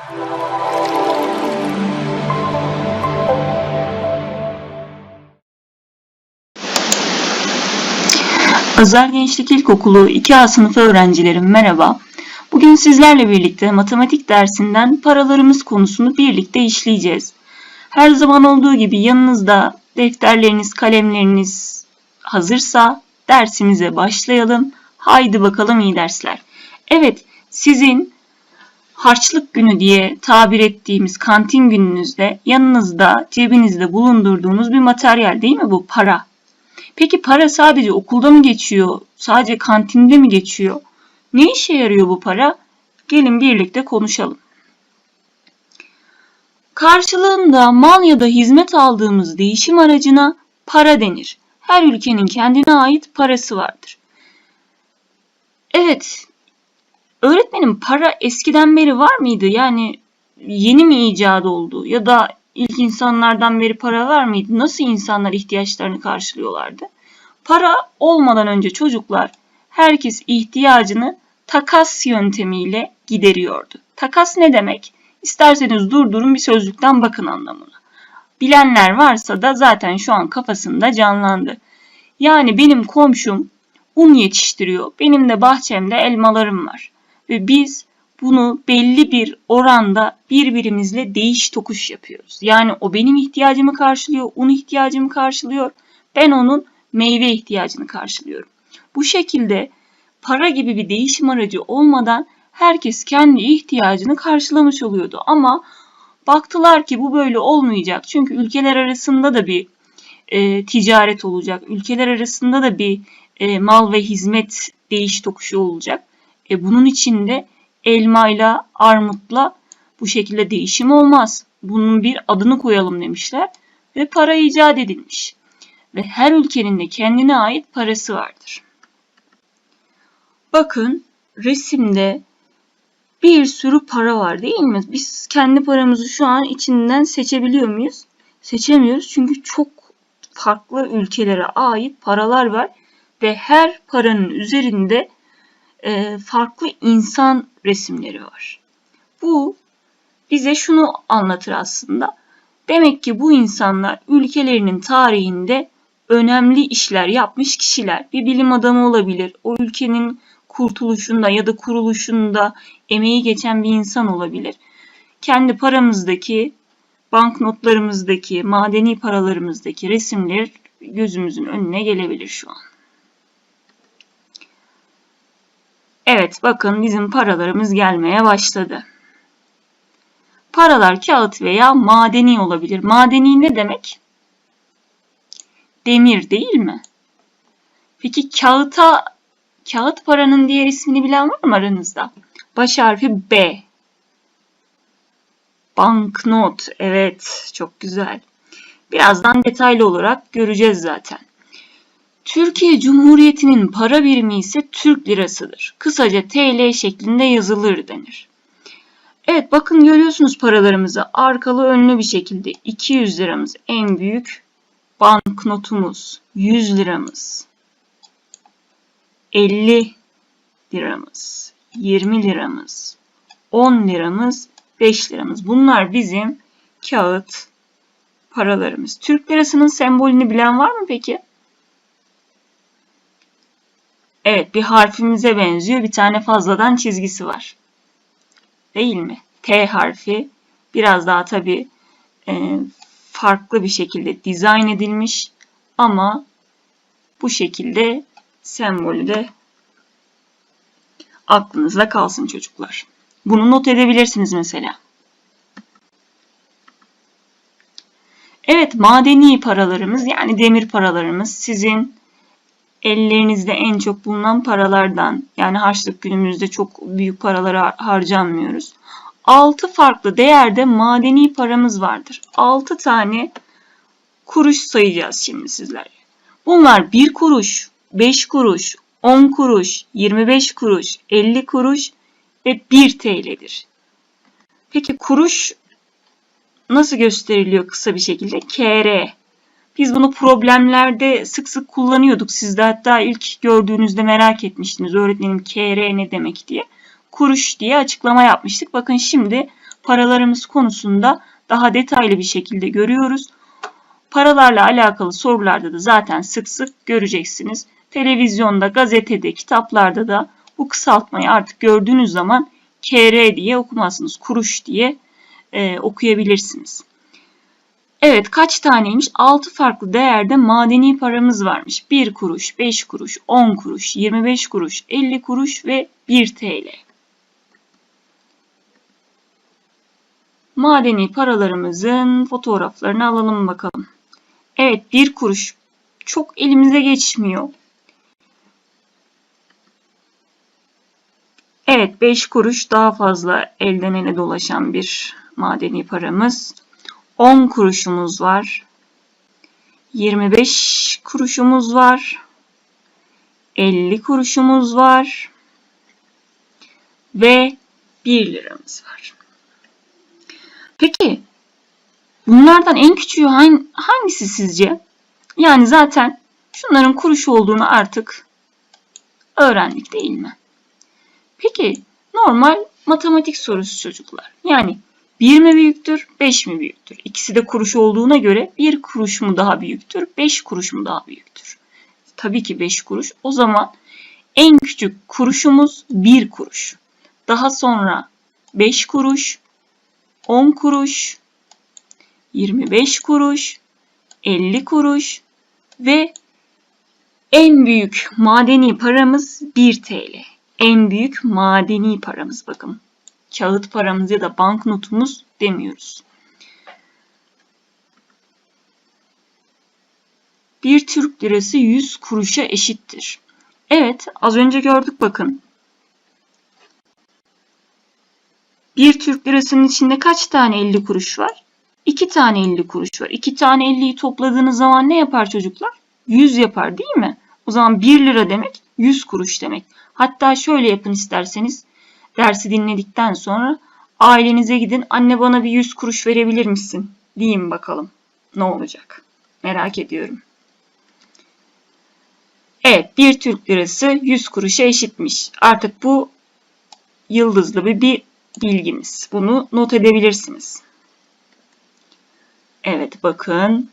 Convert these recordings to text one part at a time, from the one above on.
Özel Gençlik İlkokulu 2A sınıfı öğrencilerim merhaba. Bugün sizlerle birlikte matematik dersinden paralarımız konusunu birlikte işleyeceğiz. Her zaman olduğu gibi yanınızda defterleriniz, kalemleriniz hazırsa dersimize başlayalım. Haydi bakalım iyi dersler. Evet, sizin harçlık günü diye tabir ettiğimiz kantin gününüzde yanınızda, cebinizde bulundurduğunuz bir materyal değil mi bu para? Peki para sadece okulda mı geçiyor? Sadece kantinde mi geçiyor? Ne işe yarıyor bu para? Gelin birlikte konuşalım. Karşılığında mal ya da hizmet aldığımız değişim aracına para denir. Her ülkenin kendine ait parası vardır. Evet, öğretmenim para eskiden beri var mıydı? Yani yeni mi icat oldu? Ya da ilk insanlardan beri para var mıydı? Nasıl insanlar ihtiyaçlarını karşılıyorlardı? Para olmadan önce çocuklar herkes ihtiyacını takas yöntemiyle gideriyordu. Takas ne demek? İsterseniz durdurun bir sözlükten bakın anlamına. Bilenler varsa da zaten şu an kafasında canlandı. Yani benim komşum un yetiştiriyor. Benim de bahçemde elmalarım var. Ve biz bunu belli bir oranda birbirimizle değiş tokuş yapıyoruz. Yani o benim ihtiyacımı karşılıyor, un ihtiyacımı karşılıyor. Ben onun meyve ihtiyacını karşılıyorum. Bu şekilde para gibi bir değişim aracı olmadan herkes kendi ihtiyacını karşılamış oluyordu. Ama baktılar ki bu böyle olmayacak. Çünkü ülkeler arasında da bir e, ticaret olacak. Ülkeler arasında da bir e, mal ve hizmet değiş tokuşu olacak. E, bunun için de elmayla, armutla bu şekilde değişim olmaz. Bunun bir adını koyalım demişler ve para icat edilmiş. Ve her ülkenin de kendine ait parası vardır. Bakın resimde bir sürü para var değil mi? Biz kendi paramızı şu an içinden seçebiliyor muyuz? Seçemiyoruz çünkü çok farklı ülkelere ait paralar var ve her paranın üzerinde e, farklı insan resimleri var. Bu bize şunu anlatır aslında. Demek ki bu insanlar ülkelerinin tarihinde önemli işler yapmış kişiler. Bir bilim adamı olabilir. O ülkenin kurtuluşunda ya da kuruluşunda emeği geçen bir insan olabilir. Kendi paramızdaki, banknotlarımızdaki, madeni paralarımızdaki resimler gözümüzün önüne gelebilir şu an. Evet bakın bizim paralarımız gelmeye başladı. Paralar kağıt veya madeni olabilir. Madeni ne demek? Demir değil mi? Peki kağıta kağıt paranın diğer ismini bilen var mı aranızda? Baş harfi B. Banknot. Evet, çok güzel. Birazdan detaylı olarak göreceğiz zaten. Türkiye Cumhuriyeti'nin para birimi ise Türk lirasıdır. Kısaca TL şeklinde yazılır denir. Evet bakın görüyorsunuz paralarımızı arkalı önlü bir şekilde 200 liramız en büyük banknotumuz 100 liramız 50 liramız 20 liramız 10 liramız 5 liramız bunlar bizim kağıt paralarımız. Türk lirasının sembolünü bilen var mı peki? Evet bir harfimize benziyor. Bir tane fazladan çizgisi var. Değil mi? T harfi biraz daha tabii e, farklı bir şekilde dizayn edilmiş ama bu şekilde sembolü de aklınızda kalsın çocuklar. Bunu not edebilirsiniz mesela. Evet madeni paralarımız yani demir paralarımız sizin ellerinizde en çok bulunan paralardan yani harçlık günümüzde çok büyük paralara harcanmıyoruz. 6 farklı değerde madeni paramız vardır. 6 tane kuruş sayacağız şimdi sizlerle. Bunlar 1 kuruş, 5 kuruş, 10 kuruş, 25 kuruş, 50 kuruş ve 1 TL'dir. Peki kuruş nasıl gösteriliyor kısa bir şekilde? KR. Biz bunu problemlerde sık sık kullanıyorduk. Siz de hatta ilk gördüğünüzde merak etmiştiniz öğretmenim KR ne demek diye. kuruş diye açıklama yapmıştık. Bakın şimdi paralarımız konusunda daha detaylı bir şekilde görüyoruz. Paralarla alakalı sorularda da zaten sık sık göreceksiniz. Televizyonda, gazetede, kitaplarda da bu kısaltmayı artık gördüğünüz zaman KR diye okumazsınız. Kuruş diye e, okuyabilirsiniz. Evet kaç taneymiş? 6 farklı değerde madeni paramız varmış. 1 kuruş, 5 kuruş, 10 kuruş, 25 kuruş, 50 kuruş ve 1 TL. Madeni paralarımızın fotoğraflarını alalım bakalım. Evet 1 kuruş çok elimize geçmiyor. Evet 5 kuruş daha fazla elden ele dolaşan bir madeni paramız. 10 kuruşumuz var. 25 kuruşumuz var. 50 kuruşumuz var. Ve 1 liramız var. Peki bunlardan en küçüğü hangisi sizce? Yani zaten şunların kuruş olduğunu artık öğrendik değil mi? Peki normal matematik sorusu çocuklar. Yani 1 mi büyüktür, 5 mi büyüktür? İkisi de kuruş olduğuna göre 1 kuruş mu daha büyüktür, 5 kuruş mu daha büyüktür? Tabii ki 5 kuruş. O zaman en küçük kuruşumuz 1 kuruş. Daha sonra 5 kuruş, 10 kuruş, 25 kuruş, 50 kuruş ve en büyük madeni paramız 1 TL. En büyük madeni paramız bakın kağıt paramız ya da banknotumuz demiyoruz. Bir Türk lirası 100 kuruşa eşittir. Evet, az önce gördük bakın. Bir Türk lirasının içinde kaç tane 50 kuruş var? 2 tane 50 kuruş var. 2 tane 50'yi topladığınız zaman ne yapar çocuklar? 100 yapar değil mi? O zaman 1 lira demek 100 kuruş demek. Hatta şöyle yapın isterseniz dersi dinledikten sonra ailenize gidin anne bana bir 100 kuruş verebilir misin deyin bakalım ne olacak merak ediyorum. Evet bir Türk lirası 100 kuruşa eşitmiş. Artık bu yıldızlı bir, bir bilgimiz. Bunu not edebilirsiniz. Evet bakın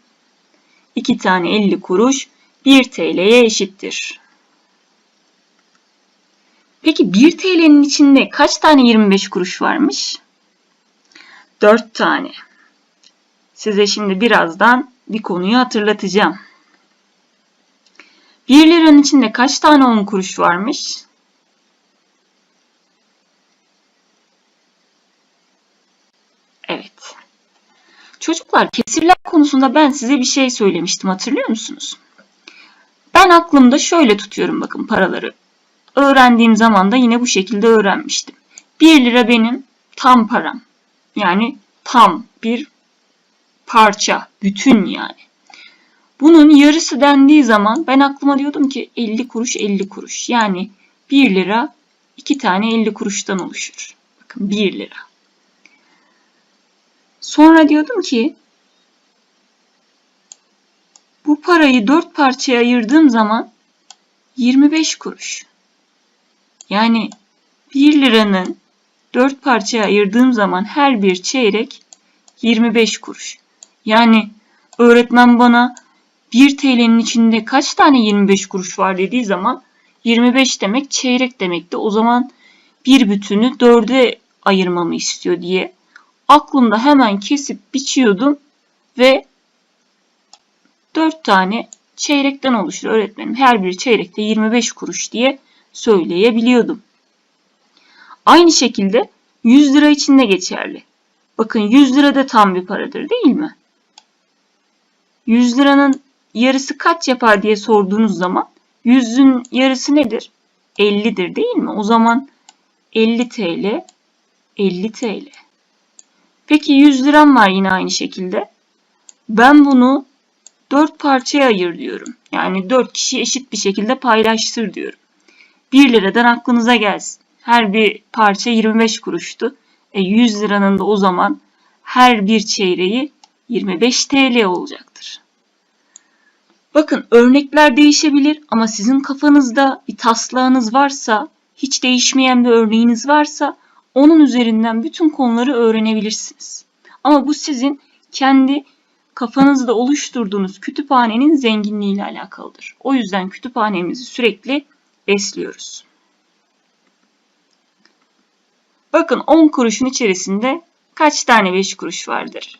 2 tane 50 kuruş 1 TL'ye eşittir. Peki 1 TL'nin içinde kaç tane 25 kuruş varmış? 4 tane. Size şimdi birazdan bir konuyu hatırlatacağım. 1 liranın içinde kaç tane 10 kuruş varmış? Evet. Çocuklar kesirler konusunda ben size bir şey söylemiştim hatırlıyor musunuz? Ben aklımda şöyle tutuyorum bakın paraları öğrendiğim zaman da yine bu şekilde öğrenmiştim. 1 lira benim tam param. Yani tam bir parça, bütün yani. Bunun yarısı dendiği zaman ben aklıma diyordum ki 50 kuruş 50 kuruş. Yani 1 lira 2 tane 50 kuruştan oluşur. Bakın 1 lira. Sonra diyordum ki bu parayı 4 parçaya ayırdığım zaman 25 kuruş. Yani 1 liranın 4 parçaya ayırdığım zaman her bir çeyrek 25 kuruş. Yani öğretmen bana 1 TL'nin içinde kaç tane 25 kuruş var dediği zaman 25 demek çeyrek demekti. O zaman bir bütünü 4'e ayırmamı istiyor diye aklımda hemen kesip biçiyordum ve 4 tane çeyrekten oluşur öğretmenim. Her bir çeyrekte 25 kuruş diye söyleyebiliyordum. Aynı şekilde 100 lira için de geçerli. Bakın 100 lira da tam bir paradır değil mi? 100 liranın yarısı kaç yapar diye sorduğunuz zaman 100'ün yarısı nedir? 50'dir değil mi? O zaman 50 TL 50 TL. Peki 100 liram var yine aynı şekilde. Ben bunu 4 parçaya ayır diyorum. Yani 4 kişi eşit bir şekilde paylaştır diyorum. 1 liradan aklınıza gelsin. Her bir parça 25 kuruştu. E 100 liranın da o zaman her bir çeyreği 25 TL olacaktır. Bakın örnekler değişebilir ama sizin kafanızda bir taslağınız varsa hiç değişmeyen bir örneğiniz varsa onun üzerinden bütün konuları öğrenebilirsiniz. Ama bu sizin kendi kafanızda oluşturduğunuz kütüphanenin zenginliğiyle alakalıdır. O yüzden kütüphanemizi sürekli besliyoruz. Bakın 10 kuruşun içerisinde kaç tane 5 kuruş vardır?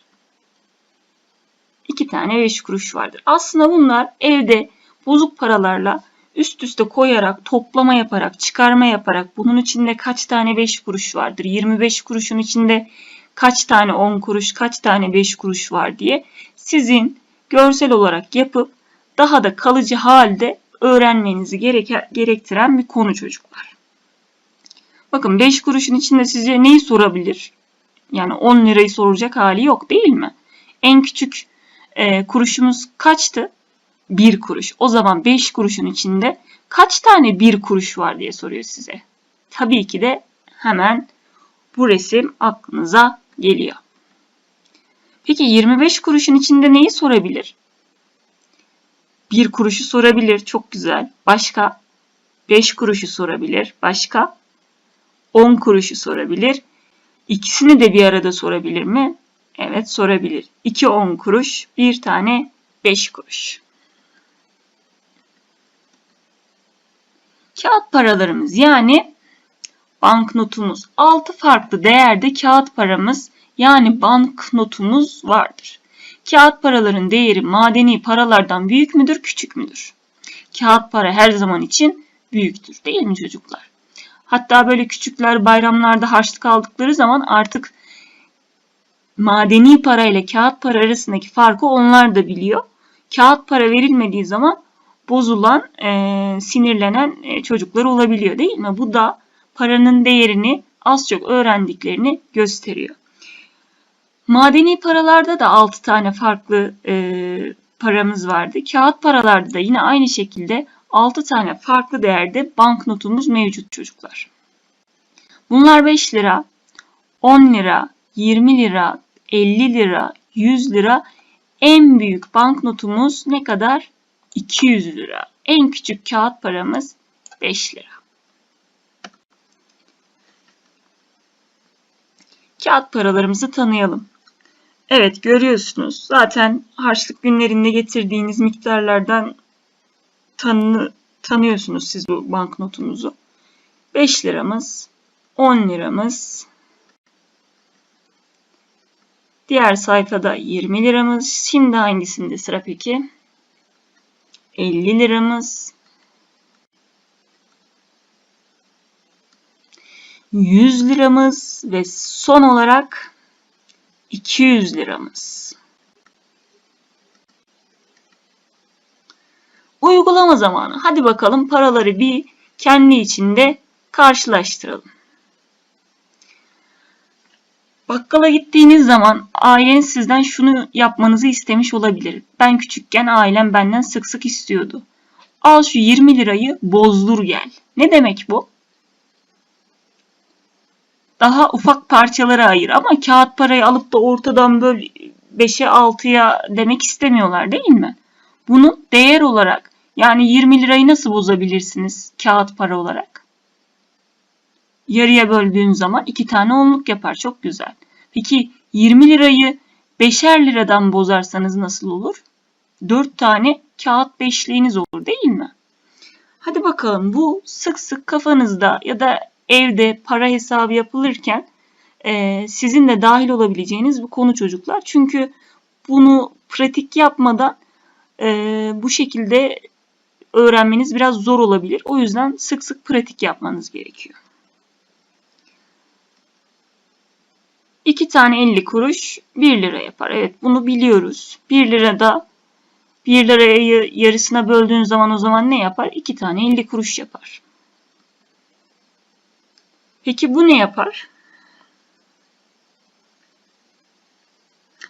2 tane 5 kuruş vardır. Aslında bunlar evde bozuk paralarla üst üste koyarak, toplama yaparak, çıkarma yaparak bunun içinde kaç tane 5 kuruş vardır? 25 kuruşun içinde kaç tane 10 kuruş, kaç tane 5 kuruş var diye sizin görsel olarak yapıp daha da kalıcı halde öğrenmenizi gereken, gerektiren bir konu çocuklar. Bakın 5 kuruşun içinde size neyi sorabilir? Yani 10 lirayı soracak hali yok değil mi? En küçük e, kuruşumuz kaçtı? 1 kuruş. O zaman 5 kuruşun içinde kaç tane 1 kuruş var diye soruyor size. Tabii ki de hemen bu resim aklınıza geliyor. Peki 25 kuruşun içinde neyi sorabilir? 1 kuruşu sorabilir. Çok güzel. Başka? 5 kuruşu sorabilir. Başka? 10 kuruşu sorabilir. İkisini de bir arada sorabilir mi? Evet sorabilir. 2 10 kuruş, bir tane 5 kuruş. Kağıt paralarımız yani banknotumuz. 6 farklı değerde kağıt paramız yani banknotumuz vardır. Kağıt paraların değeri madeni paralardan büyük müdür, küçük müdür? Kağıt para her zaman için büyüktür değil mi çocuklar? Hatta böyle küçükler bayramlarda harçlık aldıkları zaman artık madeni para ile kağıt para arasındaki farkı onlar da biliyor. Kağıt para verilmediği zaman bozulan, e, sinirlenen e, çocuklar olabiliyor değil mi? Bu da paranın değerini az çok öğrendiklerini gösteriyor. Madeni paralarda da 6 tane farklı e, paramız vardı. Kağıt paralarda da yine aynı şekilde 6 tane farklı değerde banknotumuz mevcut çocuklar. Bunlar 5 lira, 10 lira, 20 lira, 50 lira, 100 lira. En büyük banknotumuz ne kadar? 200 lira. En küçük kağıt paramız 5 lira. Kağıt paralarımızı tanıyalım. Evet görüyorsunuz. Zaten harçlık günlerinde getirdiğiniz miktarlardan tanı, tanıyorsunuz siz bu banknotunuzu. 5 liramız, 10 liramız, diğer sayfada 20 liramız. Şimdi hangisinde sıra peki? 50 liramız, 100 liramız ve son olarak 200 liramız. Uygulama zamanı. Hadi bakalım paraları bir kendi içinde karşılaştıralım. Bakkala gittiğiniz zaman aileniz sizden şunu yapmanızı istemiş olabilir. Ben küçükken ailem benden sık sık istiyordu. Al şu 20 lirayı bozdur gel. Ne demek bu? Daha ufak parçalara ayır ama kağıt parayı alıp da ortadan böyle 5'e 6'ya demek istemiyorlar değil mi? Bunu değer olarak yani 20 lirayı nasıl bozabilirsiniz kağıt para olarak? Yarıya böldüğün zaman iki tane onluk yapar. Çok güzel. Peki 20 lirayı 5'er liradan bozarsanız nasıl olur? 4 tane kağıt beşliğiniz olur değil mi? Hadi bakalım bu sık sık kafanızda ya da evde para hesabı yapılırken e, sizin de dahil olabileceğiniz bir konu çocuklar. Çünkü bunu pratik yapmadan e, bu şekilde öğrenmeniz biraz zor olabilir. O yüzden sık sık pratik yapmanız gerekiyor. 2 tane 50 kuruş 1 lira yapar. Evet bunu biliyoruz. 1 lirada 1 lirayı yarısına böldüğün zaman o zaman ne yapar? 2 tane 50 kuruş yapar. Peki bu ne yapar?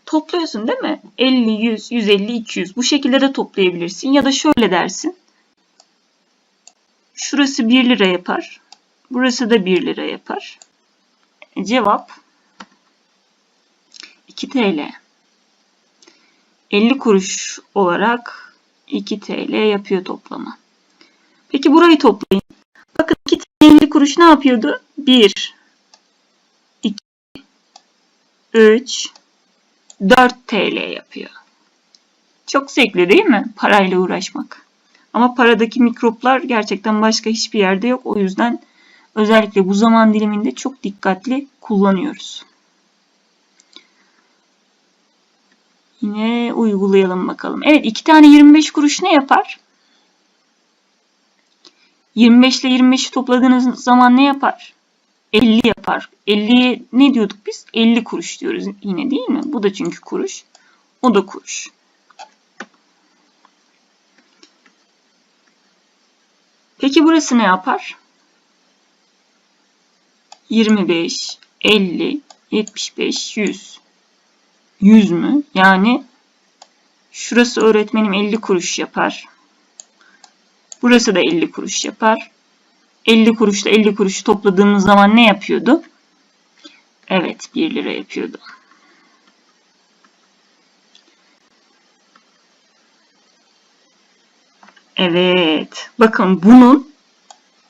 Topluyorsun değil mi? 50, 100, 150, 200. Bu şekilde de toplayabilirsin. Ya da şöyle dersin. Şurası 1 lira yapar. Burası da 1 lira yapar. E, cevap 2 TL. 50 kuruş olarak 2 TL yapıyor toplama. Peki burayı toplayın. Bakın 2 TL 50 kuruş ne yapıyordu? 1, 2, 3, 4 TL yapıyor. Çok zevkli değil mi? Parayla uğraşmak. Ama paradaki mikroplar gerçekten başka hiçbir yerde yok. O yüzden özellikle bu zaman diliminde çok dikkatli kullanıyoruz. Yine uygulayalım bakalım. Evet iki tane 25 kuruş ne yapar? 25 ile 25'i topladığınız zaman ne yapar? 50 yapar. 50'ye ne diyorduk biz? 50 kuruş diyoruz yine değil mi? Bu da çünkü kuruş. O da kuruş. Peki burası ne yapar? 25, 50, 75, 100. 100 mü? Yani şurası öğretmenim 50 kuruş yapar. Burası da 50 kuruş yapar. 50 kuruşla 50 kuruşu topladığımız zaman ne yapıyordu? Evet 1 lira yapıyordu. Evet. Bakın bunun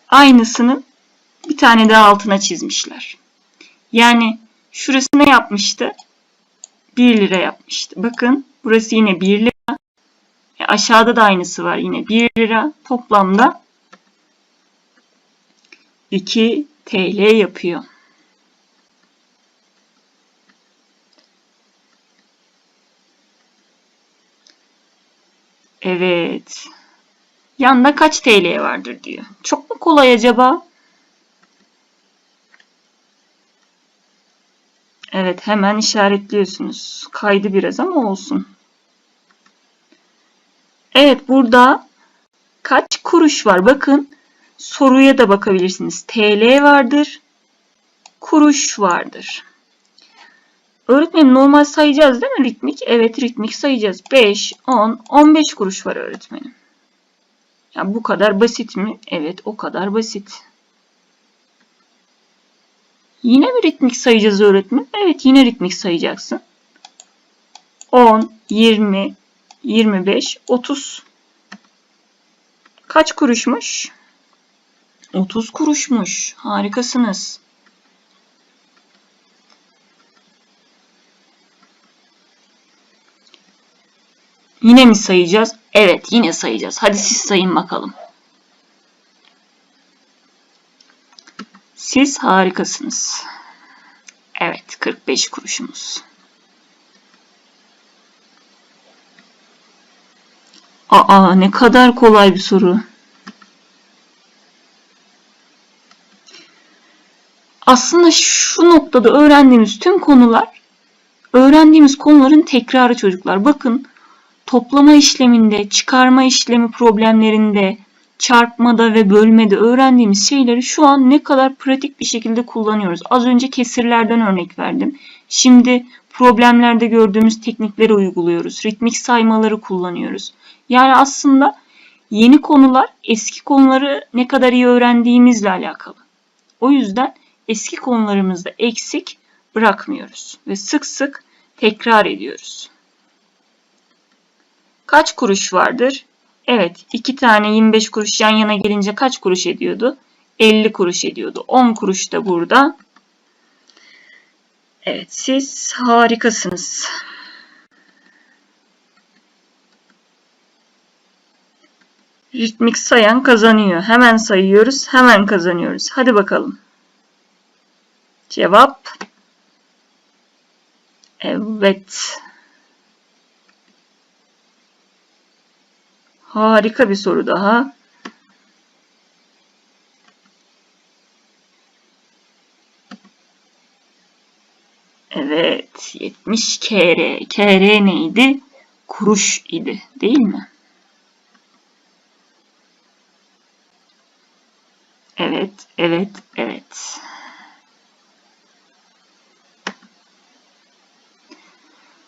aynısını bir tane daha altına çizmişler. Yani şurası ne yapmıştı? 1 lira yapmıştı. Bakın burası yine 1 lira. E aşağıda da aynısı var yine 1 lira. Toplamda 2 TL yapıyor. Evet. Yanında kaç TL vardır diyor. Çok mu kolay acaba? Evet hemen işaretliyorsunuz. Kaydı biraz ama olsun. Evet burada kaç kuruş var? Bakın soruya da bakabilirsiniz. TL vardır. Kuruş vardır. Öğretmenim normal sayacağız değil mi ritmik? Evet ritmik sayacağız. 5, 10, 15 kuruş var öğretmenim. Ya bu kadar basit mi? Evet o kadar basit. Yine mi ritmik sayacağız öğretmen? Evet yine ritmik sayacaksın. 10, 20, 25, 30. Kaç kuruşmuş? 30 kuruşmuş. Harikasınız. Yine mi sayacağız? Evet yine sayacağız. Hadi siz sayın bakalım. Siz harikasınız. Evet 45 kuruşumuz. Aa ne kadar kolay bir soru. Aslında şu noktada öğrendiğimiz tüm konular öğrendiğimiz konuların tekrarı çocuklar. Bakın toplama işleminde, çıkarma işlemi problemlerinde, çarpmada ve bölmede öğrendiğimiz şeyleri şu an ne kadar pratik bir şekilde kullanıyoruz. Az önce kesirlerden örnek verdim. Şimdi problemlerde gördüğümüz teknikleri uyguluyoruz. Ritmik saymaları kullanıyoruz. Yani aslında yeni konular eski konuları ne kadar iyi öğrendiğimizle alakalı. O yüzden eski konularımızda eksik bırakmıyoruz ve sık sık tekrar ediyoruz. Kaç kuruş vardır? Evet, iki tane 25 kuruş yan yana gelince kaç kuruş ediyordu? 50 kuruş ediyordu. 10 kuruş da burada. Evet, siz harikasınız. Ritmik sayan kazanıyor. Hemen sayıyoruz, hemen kazanıyoruz. Hadi bakalım. Cevap Evet. Harika bir soru daha. Evet, 70 kere. Kere neydi? Kuruş idi, değil mi? Evet, evet, evet.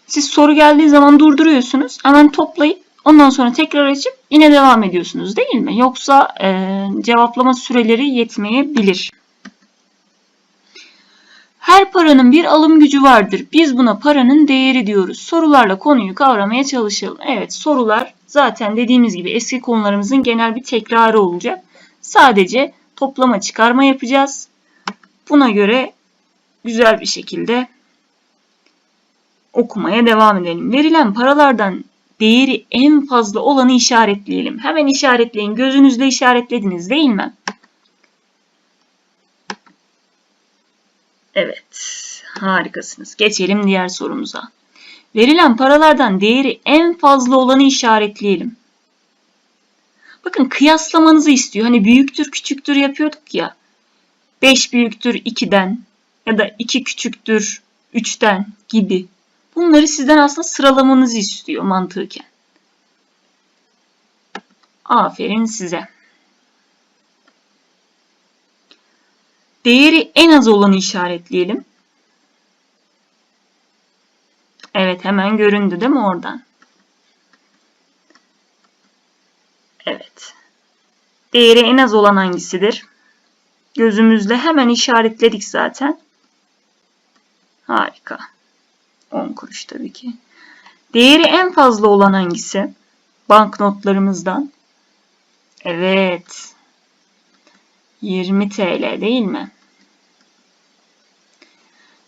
Siz soru geldiği zaman durduruyorsunuz. Hemen toplayıp ondan sonra tekrar açıp yine devam ediyorsunuz değil mi? Yoksa e, cevaplama süreleri yetmeyebilir. Her paranın bir alım gücü vardır. Biz buna paranın değeri diyoruz. Sorularla konuyu kavramaya çalışalım. Evet sorular zaten dediğimiz gibi eski konularımızın genel bir tekrarı olacak. Sadece toplama çıkarma yapacağız. Buna göre güzel bir şekilde okumaya devam edelim. Verilen paralardan değeri en fazla olanı işaretleyelim. Hemen işaretleyin. Gözünüzle işaretlediniz değil mi? Evet. Harikasınız. Geçelim diğer sorumuza. Verilen paralardan değeri en fazla olanı işaretleyelim. Bakın kıyaslamanızı istiyor. Hani büyüktür küçüktür yapıyorduk ya. 5 büyüktür 2'den ya da 2 küçüktür 3'ten gibi. Bunları sizden aslında sıralamanızı istiyor mantıken. Aferin size. Değeri en az olanı işaretleyelim. Evet hemen göründü değil mi oradan? Evet. Değeri en az olan hangisidir? Gözümüzle hemen işaretledik zaten. Harika. 10 kuruş tabii ki. Değeri en fazla olan hangisi? Banknotlarımızdan. Evet. 20 TL değil mi?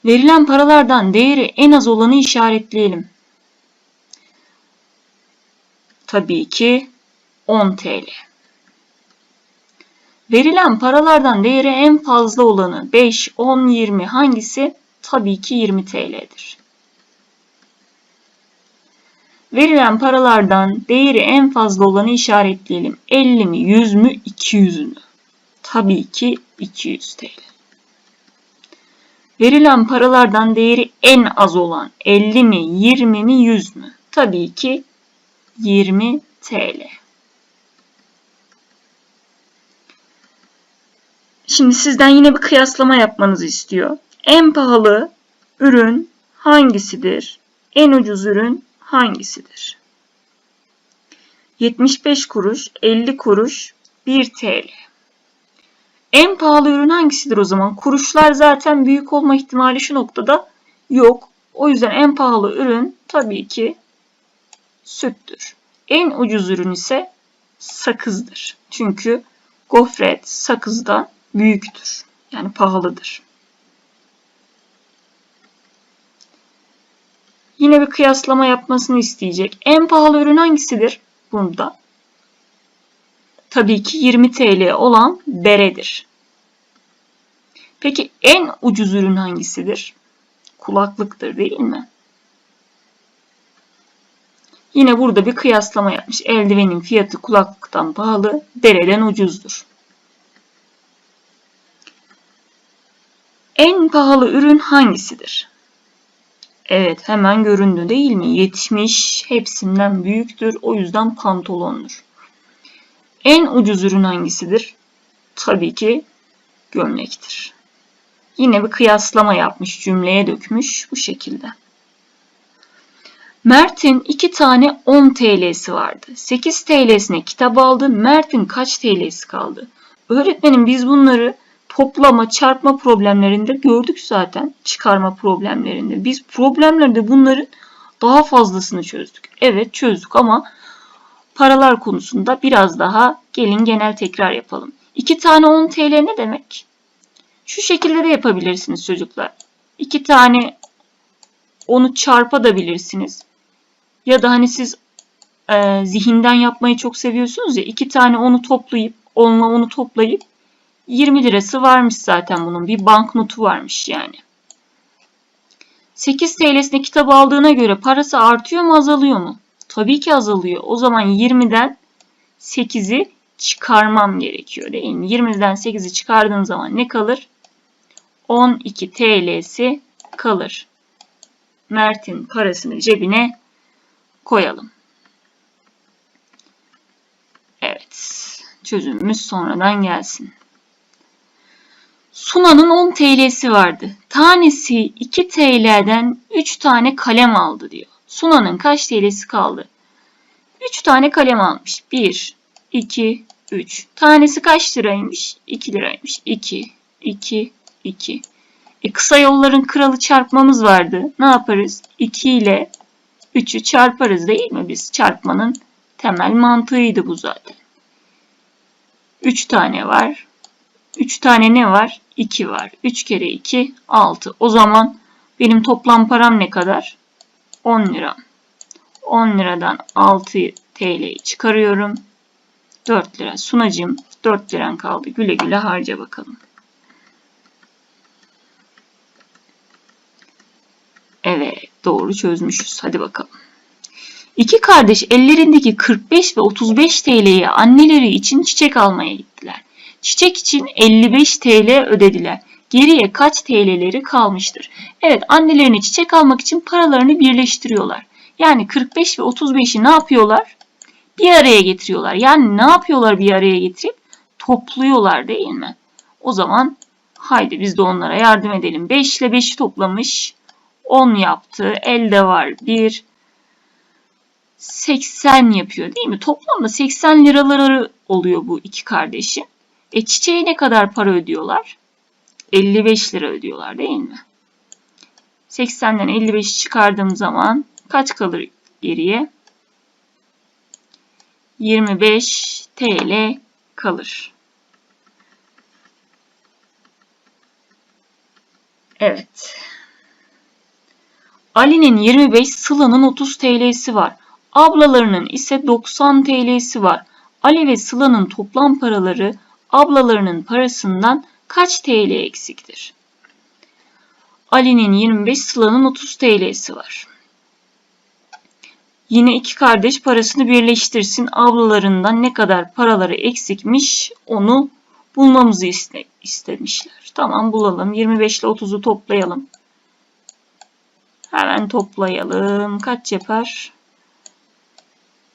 Verilen paralardan değeri en az olanı işaretleyelim. Tabii ki 10 TL. Verilen paralardan değeri en fazla olanı 5, 10, 20 hangisi? Tabii ki 20 TL'dir. Verilen paralardan değeri en fazla olanı işaretleyelim. 50 mi, 100 mü, 200 mü? Tabii ki 200 TL. Verilen paralardan değeri en az olan 50 mi, 20 mi, 100 mü? Tabii ki 20 TL. Şimdi sizden yine bir kıyaslama yapmanızı istiyor. En pahalı ürün hangisidir? En ucuz ürün hangisidir? 75 kuruş, 50 kuruş, 1 TL. En pahalı ürün hangisidir o zaman? Kuruşlar zaten büyük olma ihtimali şu noktada yok. O yüzden en pahalı ürün tabii ki süttür. En ucuz ürün ise sakızdır. Çünkü gofret sakızdan büyüktür. Yani pahalıdır. Yine bir kıyaslama yapmasını isteyecek. En pahalı ürün hangisidir? Bunda. Tabii ki 20 TL olan beredir. Peki en ucuz ürün hangisidir? Kulaklıktır değil mi? Yine burada bir kıyaslama yapmış. Eldivenin fiyatı kulaklıktan pahalı, dereden ucuzdur. En pahalı ürün hangisidir? Evet hemen göründü değil mi? 70 hepsinden büyüktür. O yüzden pantolondur. En ucuz ürün hangisidir? Tabii ki gömlektir. Yine bir kıyaslama yapmış, cümleye dökmüş bu şekilde. Mert'in 2 tane 10 TL'si vardı. 8 TL'sine kitap aldı. Mert'in kaç TL'si kaldı? Öğretmenim biz bunları toplama, çarpma problemlerinde gördük zaten. Çıkarma problemlerinde. Biz problemlerde bunların daha fazlasını çözdük. Evet çözdük ama paralar konusunda biraz daha gelin genel tekrar yapalım. 2 tane 10 TL ne demek? Şu şekilde de yapabilirsiniz çocuklar. 2 tane onu çarpabilirsiniz. Ya da hani siz e, zihinden yapmayı çok seviyorsunuz ya. 2 tane onu toplayıp onunla onu toplayıp 20 lirası varmış zaten bunun. Bir banknotu varmış yani. 8 TL'sine kitap aldığına göre parası artıyor mu azalıyor mu? Tabii ki azalıyor. O zaman 20'den 8'i çıkarmam gerekiyor değil mi? 20'den 8'i çıkardığım zaman ne kalır? 12 TL'si kalır. Mert'in parasını cebine koyalım. Evet. Çözümümüz sonradan gelsin. Suna'nın 10 TL'si vardı. Tanesi 2 TL'den 3 tane kalem aldı diyor. Suna'nın kaç TL'si kaldı? 3 tane kalem almış. 1, 2, 3. Tanesi kaç liraymış? 2 liraymış. 2, 2, 2. E kısa yolların kralı çarpmamız vardı. Ne yaparız? 2 ile 3'ü çarparız değil mi biz? Çarpmanın temel mantığıydı bu zaten. 3 tane var. 3 tane ne var? 2 var. 3 kere 2 6. O zaman benim toplam param ne kadar? 10 lira. 10 liradan 6 TL'yi çıkarıyorum. 4 lira. Sunacığım 4 liran kaldı. Güle güle harca bakalım. Evet doğru çözmüşüz. Hadi bakalım. İki kardeş ellerindeki 45 ve 35 TL'yi anneleri için çiçek almaya gittiler. Çiçek için 55 TL ödediler. Geriye kaç TL'leri kalmıştır? Evet annelerini çiçek almak için paralarını birleştiriyorlar. Yani 45 ve 35'i ne yapıyorlar? Bir araya getiriyorlar. Yani ne yapıyorlar bir araya getirip? Topluyorlar değil mi? O zaman haydi biz de onlara yardım edelim. 5 ile 5'i toplamış. 10 yaptı. Elde var 1. 80 yapıyor değil mi? Toplamda 80 liraları oluyor bu iki kardeşin. E çiçeğe ne kadar para ödüyorlar? 55 lira ödüyorlar değil mi? 80'den 55 çıkardığım zaman kaç kalır geriye? 25 TL kalır. Evet. Ali'nin 25, Sıla'nın 30 TL'si var. Ablalarının ise 90 TL'si var. Ali ve Sıla'nın toplam paraları ablalarının parasından kaç TL eksiktir? Ali'nin 25, Sıla'nın 30 TL'si var. Yine iki kardeş parasını birleştirsin. Ablalarından ne kadar paraları eksikmiş onu bulmamızı iste istemişler. Tamam bulalım. 25 ile 30'u toplayalım. Hemen toplayalım. Kaç yapar?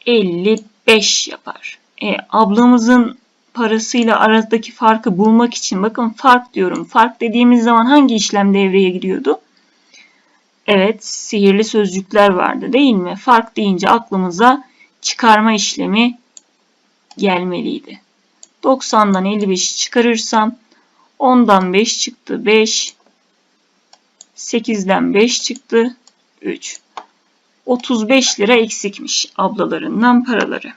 55 yapar. E, ablamızın parasıyla aradaki farkı bulmak için bakın fark diyorum. Fark dediğimiz zaman hangi işlem devreye giriyordu? Evet, sihirli sözcükler vardı değil mi? Fark deyince aklımıza çıkarma işlemi gelmeliydi. 90'dan 55'i çıkarırsam 10'dan 5 çıktı 5. 8'den 5 çıktı 3. 35 lira eksikmiş ablalarından paraları.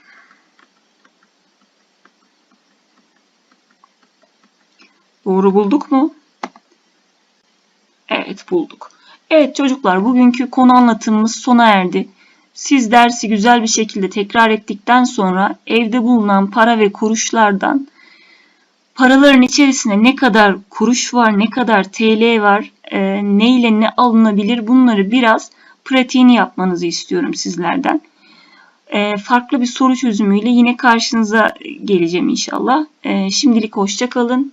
Doğru bulduk mu? Evet bulduk. Evet çocuklar bugünkü konu anlatımımız sona erdi. Siz dersi güzel bir şekilde tekrar ettikten sonra evde bulunan para ve kuruşlardan paraların içerisinde ne kadar kuruş var, ne kadar TL var, e, ne ile ne alınabilir bunları biraz pratiğini yapmanızı istiyorum sizlerden. E, farklı bir soru çözümüyle yine karşınıza geleceğim inşallah. E, şimdilik hoşça kalın.